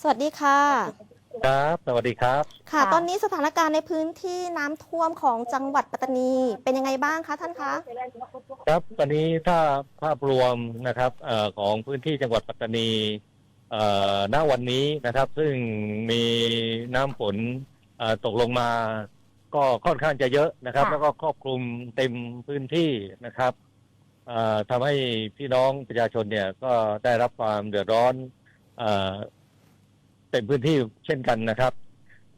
สวัสดีค่ะ ครับ สวัสดีครับ ค่ะ ค่ะ ตอนนี้สถานการณ์ในพื้นที่น้ำท่วมของจังหวัดปัตตานี เป็นยังไงบ้างคะท่านคะ ครับตอนนี้ถ้าภาพรวมนะครับเออของพื้นที่จังหวัดปัตตานีเอ่อณวันนี้นะครับ ซึ่งมีน้ำฝนเอ่อตกลงมา ก็ค่อนข้างจะเยอะนะครับ ค่ะ แล้วก็ครอบคลุมเต็มพื้นที่นะครับเอ่อทำให้พี่น้องประชาชนเนี่ยก็ได้รับความเดือดร้อนเอ่อ เต็มพื้นที่เช่นกันนะครับ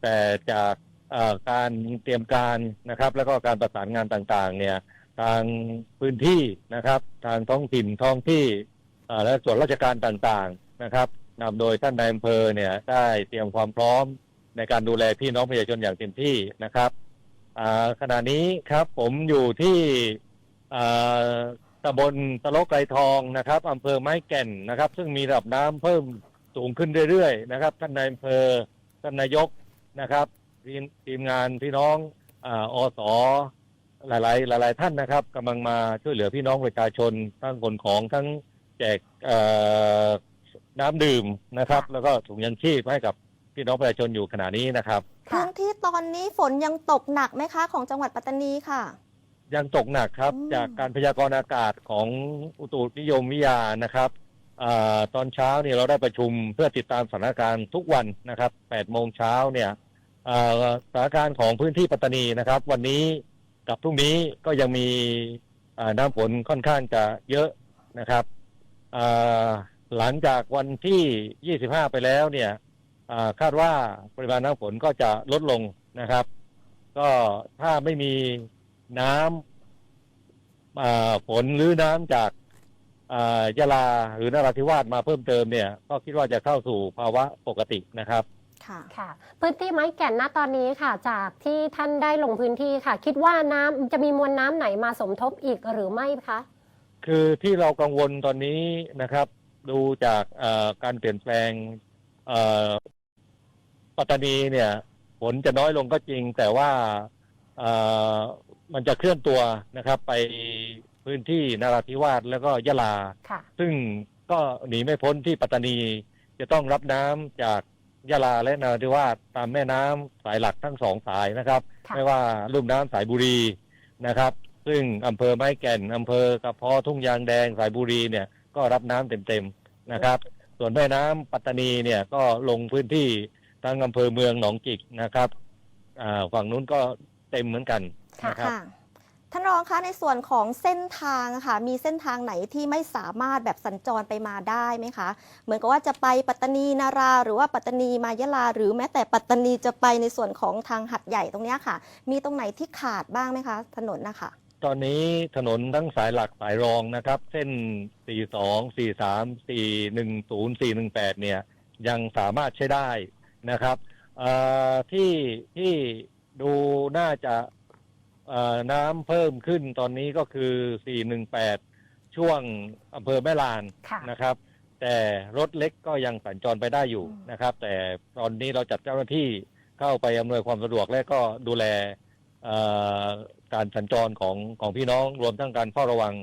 แต่จากการเตรียมการนะครับ แล้วก็การประสานงานต่างๆ เนี่ยทางพื้นที่นะครับ ทางท้องถิ่นท้องที่และส่วนราชการต่างๆนะครับนำโดยท่านนายอำเภอเนี่ยได้เตรียมความพร้อมในการดูแลพี่น้องประชาชนอย่างเต็มที่นะครับขณะนี้ครับผมอยู่ที่ตำบลตะโลกไกรทองนะครับอำเภอไม้แก่นนะครับ ซึ่งมีระดับน้ำเพิ่ม สูงขึ้นเรื่อยๆนะครับท่านนายอำเภอท่านนายกนะครับทีมทีมงานพี่น้องอาอสหลาย ๆ หลาย ๆ ท่านนะครับกำลังมาช่วยเหลือพี่น้องประชาชนทั้งคนของทั้งแจกเอ่อน้ำดื่มนะครับ แล้วก็ถุงยังชีพให้กับพี่น้องประชาชนอยู่ขณะนี้นะครับ พื้นที่ตอนนี้ฝนยังตกหนักไหมคะ ของจังหวัดปัตตานีค่ะ ยังตกหนักครับ อืม จากการพยากรณ์อากาศของอุตุนิยมวิทยานะครับอา ตอนเช้าเนี่ยเราได้ประชุมเพื่อติดตามสถานการณ์ทุกวันนะครับ8โมงเช้าเนี่ยสถานการณ์ของพื้นที่ปัตตานีนะครับ วันนี้กับพรุ่งนี้ก็ยังมีน้ำฝนค่อนข้างจะเยอะนะครับหลังจากวันที่ 25 ไปแล้วเนี่ยคาดว่าปริมาณน้ำฝนก็จะลดลงนะครับ ก็ถ้าไม่มีน้ำฝนหรือน้ำจาก ยะลาหรือนราธิวาสมาเพิ่มเติมเนี่ย ก็คิดว่าจะเข้าสู่ภาวะปกตินะครับค่ะค่ะ พื้นที่ไม้แก่นณตอนนี้ค่ะ จากที่ท่านได้ลงพื้นที่ค่ะ คิดว่าน้ำจะมีมวลน้ำไหนมาสมทบอีกหรือไม่คะ คือที่เรากังวลตอนนี้นะครับ ดูจากเอ่อการเปลี่ยนแปลงเอ่อปัตตานีเนี่ยฝนจะน้อยลงก็จริง แต่ว่าเอ่อมันจะเคลื่อนตัวนะครับ ไป พื้นที่นราธิวาสแล้วก็ยะลา ค่ะ ซึ่งก็หนีไม่พ้นที่ปัตตานี จะต้องรับน้ำจากยะลาและนราธิวาสตามแม่น้ำสายหลักทั้งสองสายนะครับ ค่ะ ไม่ว่าลุ่มน้ำสายบุรีนะครับ ซึ่งอำเภอไม้แก่นอำเภอกระเพาะทุ่งยางแดงสายบุรีเนี่ยก็รับน้ำเต็มๆนะครับ ส่วนแม่น้ำปัตตานีเนี่ยก็ลงพื้นที่ทั้งอำเภอเมืองหนองจิกนะครับอ่าฝั่งนู้นก็เต็มเหมือนกันค่ะ นะครับ ค่ะ ท่านรองคะในส่วนของเส้นทางค่ะ มีเส้นทางไหนที่ไม่สามารถแบบสัญจรไปมาได้ไหมคะ เหมือนกับว่าจะไปปัตตานีนารา หรือว่าปัตตานีมายะลา หรือแม้แต่ปัตตานีจะไปในส่วนของทางหัดใหญ่ตรงนี้ค่ะ มีตรงไหนที่ขาดบ้างไหมคะ ถนนนะคะตอนนี้ถนนทั้งสายหลักสายรองนะครับ เส้น 42 43 410 418 เนี่ย ยังสามารถใช้ได้นะครับที่ที่ดูน่าจะ น้ำเพิ่มขึ้นตอนนี้ก็คือ 418 ช่วงอำเภอแม่ลานค่ะ นะครับ แต่รถเล็กก็ยังสัญจรไปได้อยู่อืม นะครับ แต่ตอนนี้เราจัดเจ้าหน้าที่เข้าไปอำนวยความสะดวกและก็ดูแลเอ่อการสัญจรของของพี่น้องรวมทั้งการเฝ้าระวัง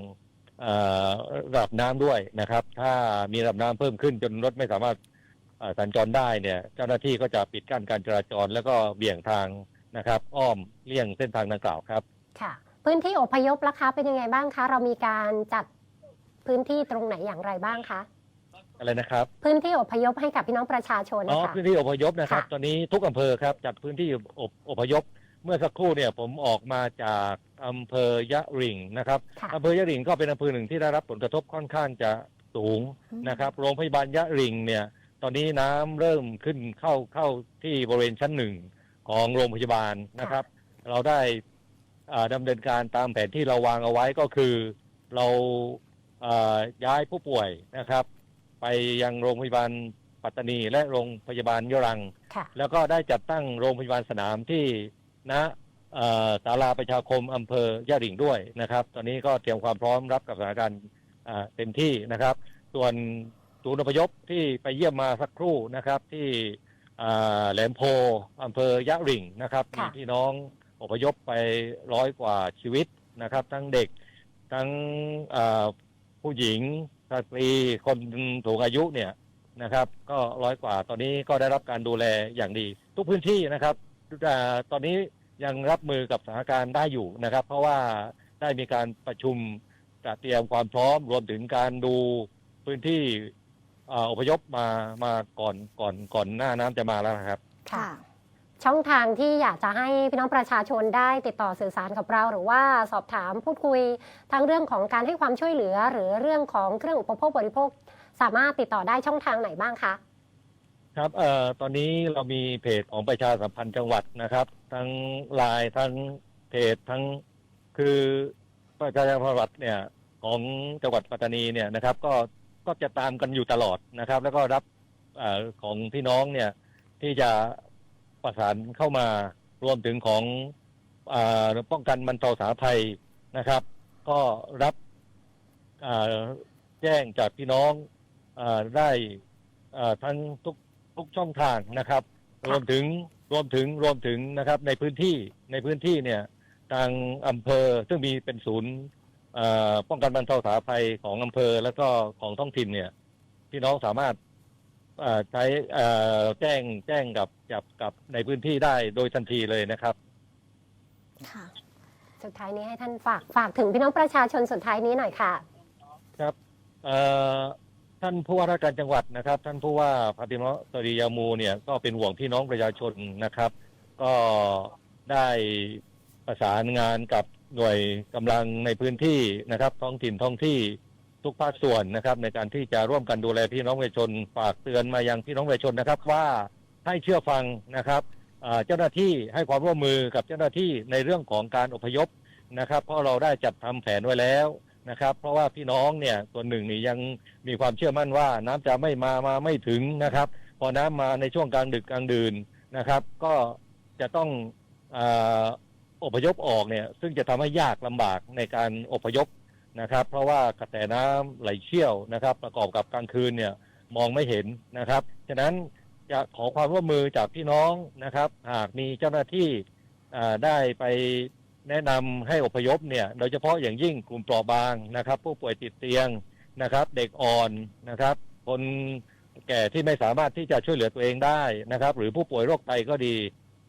เอ่อระดับน้ำด้วยนะครับ ถ้ามีระดับน้ำเพิ่มขึ้นจนรถไม่สามารถเอ่อสัญจรได้เนี่ย เจ้าหน้าที่ก็จะปิดกั้นการจราจรแล้วก็เบี่ยงทาง นะครับอ้อมเลี่ยงเส้นทางดังกล่าวครับ ค่ะ พื้นที่อพยพราคาเป็นยังไงบ้างคะ เรามีการจัดพื้นที่ตรงไหนอย่างไรบ้างคะ อะไรนะครับพื้นที่อพยพให้กับพี่น้องประชาชนอ๋อนะคะ พื้นที่อพยพนะครับ ค่ะ ตอนนี้ทุกอำเภอครับจัดพื้นที่อพอพยพ เมื่อสักครู่เนี่ยผมออกมาจากอำเภอยะริงนะครับค่ะ อำเภอยะริงก็เป็นอำเภอหนึ่งที่ได้รับผลกระทบค่อนข้างจะสูงอืม นะครับ โรงพยาบาลยะริงเนี่ย ตอนนี้น้ำเริ่มขึ้นเข้าเข้าที่บริเวณชั้นหนึ่ง ของโรงพยาบาลนะครับ เราได้อ่าดำเนินการตามแผนที่เราวางเอาไว้ก็คือ เราอ่าย้ายผู้ป่วยนะครับ ไปยังโรงพยาบาลปัตตานีและโรงพยาบาลยะรังค่ะแล้วก็ได้จัดตั้งโรงพยาบาลสนามที่ณเอ่อศาลาประชาคมอำเภอยะหริ่งด้วยนะครับ ตอนนี้ก็เตรียมความพร้อมรับกับสถานการณ์อ่าเต็มที่นะครับ ส่วนศูนย์อพยพที่ไปเยี่ยมมาสักครู่นะครับที่อ่า แหลมโพอำเภอยะหริ่งนะครับมีค่ะ พี่น้องอพยพไปร้อยกว่าชีวิตนะครับ ทั้งเด็กทั้งอ่าผู้หญิงสตรีคนสูงอายุเนี่ยนะครับ ก็ร้อยกว่าตอนนี้ก็ได้รับการดูแลอย่างดี ทุกพื้นที่นะครับอ่าตอนนี้ยังรับมือกับสถานการณ์ได้อยู่นะครับ เพราะว่าได้มีการประชุมจัดเตรียมความพร้อมรวมถึงการดูพื้นที่ อ่าอพยพมามาก่อนก่อนก่อนหน้าน้ำจะมาแล้วนะครับ ค่ะ ช่องทางที่อยากจะให้พี่น้องประชาชนได้ติดต่อสื่อสารกับเรา หรือว่าสอบถามพูดคุยทั้งเรื่องของการให้ความช่วยเหลือ หรือเรื่องของเครื่องอุปโภคบริโภค สามารถติดต่อได้ช่องทางไหนบ้างคะ ครับเอ่อตอนนี้เรามีเพจของประชาสัมพันธ์จังหวัดนะครับ ทั้งไลน์ทั้งเพจทั้งคือประชาสัมพันธ์จังหวัดเนี่ยของจังหวัดปัตตานีเนี่ยนะครับ ก็ ก็จะตามกันอยู่ตลอดนะครับ แล้วก็รับอของพี่น้องเนี่ยที่จะประสานเข้ามารวมถึงของอป้องกันบรรเทาสาธารณภัยนะครับ ก็รับแจ้งจากพี่น้องอได้ทั้งทุกทุกช่องทางนะครับ รวมถึงรวมถึงรวมถึงนะครับในพื้นที่ในพื้นที่เนี่ยทางอำเภอซึ่งมีเป็นศูนย์ ป้องกันบรรเทาสาธารณภัยของอำเภอ แล้วก็ของท้องถิ่นเนี่ยพี่น้องสามารถเอ่อใช้เอ่อแจ้งแจ้งกับกับกับในพื้นที่ได้โดยทันทีเลยนะครับค่ะสุดท้ายนี้ให้ท่านฝากฝากถึงพี่น้องประชาชนสุดท้ายนี้หน่อยค่ะเอ่อท่านผู้ว่าราชการจังหวัดนะครับ ท่านผู้ว่าพาติมะสริยามูเนี่ยก็เป็นห่วงพี่น้องประชาชนนะครับ ก็ได้ประสานงานกับ หน่วยกำลังในพื้นที่นะครับ ท้องถิ่นท้องที่ทุกภาคส่วนนะครับ ในการที่จะร่วมกันดูแลพี่น้องประชาชนฝากเตือนมายังพี่น้องประชาชนนะครับ ว่าให้เชื่อฟังนะครับเจ้าหน้าที่ให้ความร่วมมือกับเจ้าหน้าที่ในเรื่องของการอพยพนะครับ เพราะเราได้จัดทำแผนไว้แล้วนะครับ เพราะว่าพี่น้องเนี่ยส่วนหนึ่งนี่ยังมีความเชื่อมั่นว่า น้ำจะไม่มามาไม่ถึงนะครับ พอน้ำมาในช่วงกลางดึกกลางดื่นนะครับ ก็จะต้องอ อพยพออกเนี่ยซึ่งจะทำให้ยากลำบากในการอพยพนะครับ เพราะว่ากระแสน้ำไหลเชี่ยวนะครับ ประกอบกับกลางคืนเนี่ยมองไม่เห็นนะครับฉะนั้นจะขอความร่วมมือจากพี่น้องนะครับ หากมีเจ้าหน้าที่ได้ไปแนะนำให้อพยพเนี่ย โดยเฉพาะอย่างยิ่งกลุ่มเปราะบางนะครับ ผู้ป่วยติดเตียงนะครับ เด็กอ่อนนะครับ คนแก่ที่ไม่สามารถที่จะช่วยเหลือตัวเองได้นะครับ หรือผู้ป่วยโรคไตก็ดี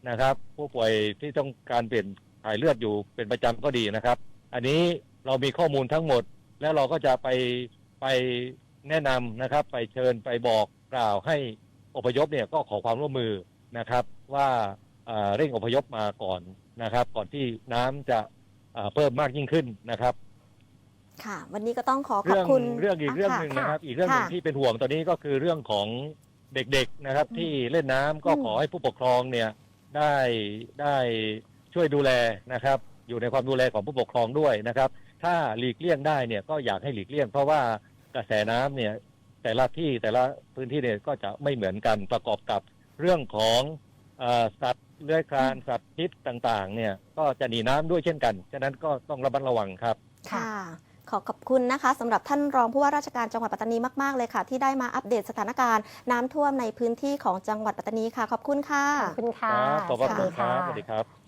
นะครับ ผู้ป่วยที่ต้องการเปลี่ยนถ่ายเลือดอยู่เป็นประจำก็ดีนะครับ อันนี้เรามีข้อมูลทั้งหมด แล้วเราก็จะไปไปแนะนำนะครับ ไปเชิญไปบอกกล่าวให้อพยพเนี่ยก็ขอความร่วมมือนะครับ ว่าเอ่อเร่งอพยพมาก่อนนะครับ ก่อนที่น้ำจะเอ่อเพิ่มมากยิ่งขึ้นนะครับ ค่ะ วันนี้ก็ต้องขอขอบเรื่องคุณเรื่องอีกเรื่องหนึ่งค่ะ นะครับ อีกเรื่องหนึ่งค่ะที่เป็นห่วงตอนนี้ก็คือเรื่องของเด็กๆนะครับ อืมที่เล่นน้ำก็อืม ขอให้ผู้ปกครองเนี่ย ได้ได้ช่วยดูแลนะครับ อยู่ในความดูแลของผู้ปกครองด้วยนะครับ ถ้าหลีกเลี่ยงได้เนี่ยก็อยากให้หลีกเลี่ยง เพราะว่ากระแสน้ำเนี่ยแต่ละที่แต่ละพื้นที่เนี่ยก็จะไม่เหมือนกันประกอบกับเรื่องของอสัตว์เลื้อยคลานสัตว์พิษต่างๆ เนี่ยก็จะหนีน้ำด้วยเช่นกัน ฉะนั้นก็ต้องระมัดระวังครับค่ะ ขอขอบคุณนะคะสำหรับท่านรองผู้ว่าราชการจังหวัดปัตตานีมาก ๆ เลยค่ะ ที่ได้มาอัปเดตสถานการณ์น้ำท่วมในพื้นที่ของจังหวัดปัตตานีค่ะ ขอบคุณค่ะ ขอบคุณค่ะ ครับขอบพระคุณสควัรับสสดีวัสดีค่ะครับ